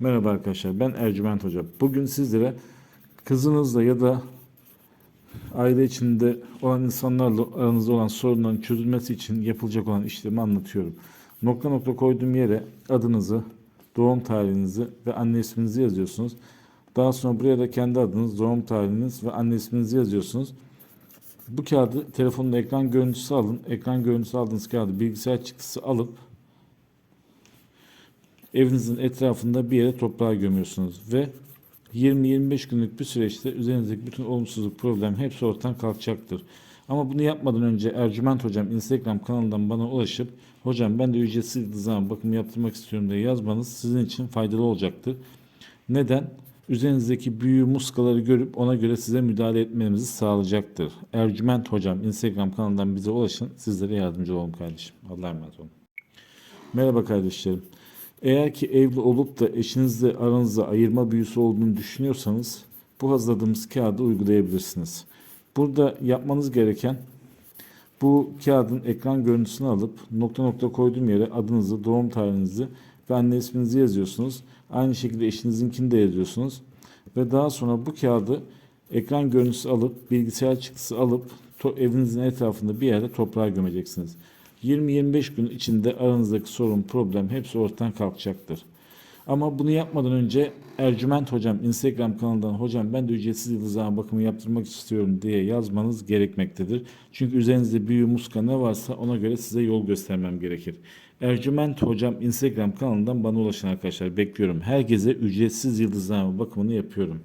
Merhaba arkadaşlar ben Ercüment Hoca. Bugün sizlere kızınızla ya da aile içinde olan insanlarla aranızda olan sorunların çözülmesi için yapılacak olan işlemi anlatıyorum. Nokta nokta koyduğum yere adınızı, doğum tarihinizi ve anne isminizi yazıyorsunuz. Daha sonra buraya da kendi adınız, doğum tarihiniz ve anne isminizi yazıyorsunuz. Bu kağıdı telefonun ekran görüntüsü alın. Ekran görüntüsü aldığınız kağıdı bilgisayar çıktısı alıp evinizin etrafında bir yere toprağa gömüyorsunuz ve 20-25 günlük bir süreçte üzerinizdeki bütün olumsuzluk, problem hepsi ortadan kalkacaktır. Ama bunu yapmadan önce Ercüment Hocam Instagram kanalından bana ulaşıp hocam ben de ücretsiz zaman bakım yaptırmak istiyorum diye yazmanız sizin için faydalı olacaktır. Neden? Üzerinizdeki büyü muskaları görüp ona göre size müdahale etmemizi sağlayacaktır. Ercüment Hocam Instagram kanalından bize ulaşın. Sizlere yardımcı olun kardeşim. Allah'a emanet olun. Merhaba kardeşlerim. Eğer ki evli olup da eşinizle aranızda ayırma büyüsü olduğunu düşünüyorsanız bu hazırladığımız kağıdı uygulayabilirsiniz. Burada yapmanız gereken bu kağıdın ekran görüntüsünü alıp nokta nokta koyduğum yere adınızı, doğum tarihinizi ve anne isminizi yazıyorsunuz. Aynı şekilde eşinizinkini de yazıyorsunuz. Ve daha sonra bu kağıdı ekran görüntüsü alıp bilgisayar çıktısı alıp evinizin etrafında bir yerde toprağa gömeceksiniz. 20-25 gün içinde aranızdaki sorun, problem hepsi ortadan kalkacaktır. Ama bunu yapmadan önce Ercüment Hocam Instagram kanalından hocam ben de ücretsiz yıldız ağ bakımı yaptırmak istiyorum diye yazmanız gerekmektedir. Çünkü üzerinizde büyü muska ne varsa ona göre size yol göstermem gerekir. Ercüment Hocam Instagram kanalından bana ulaşın arkadaşlar bekliyorum. Herkese ücretsiz yıldız ağ bakımını yapıyorum.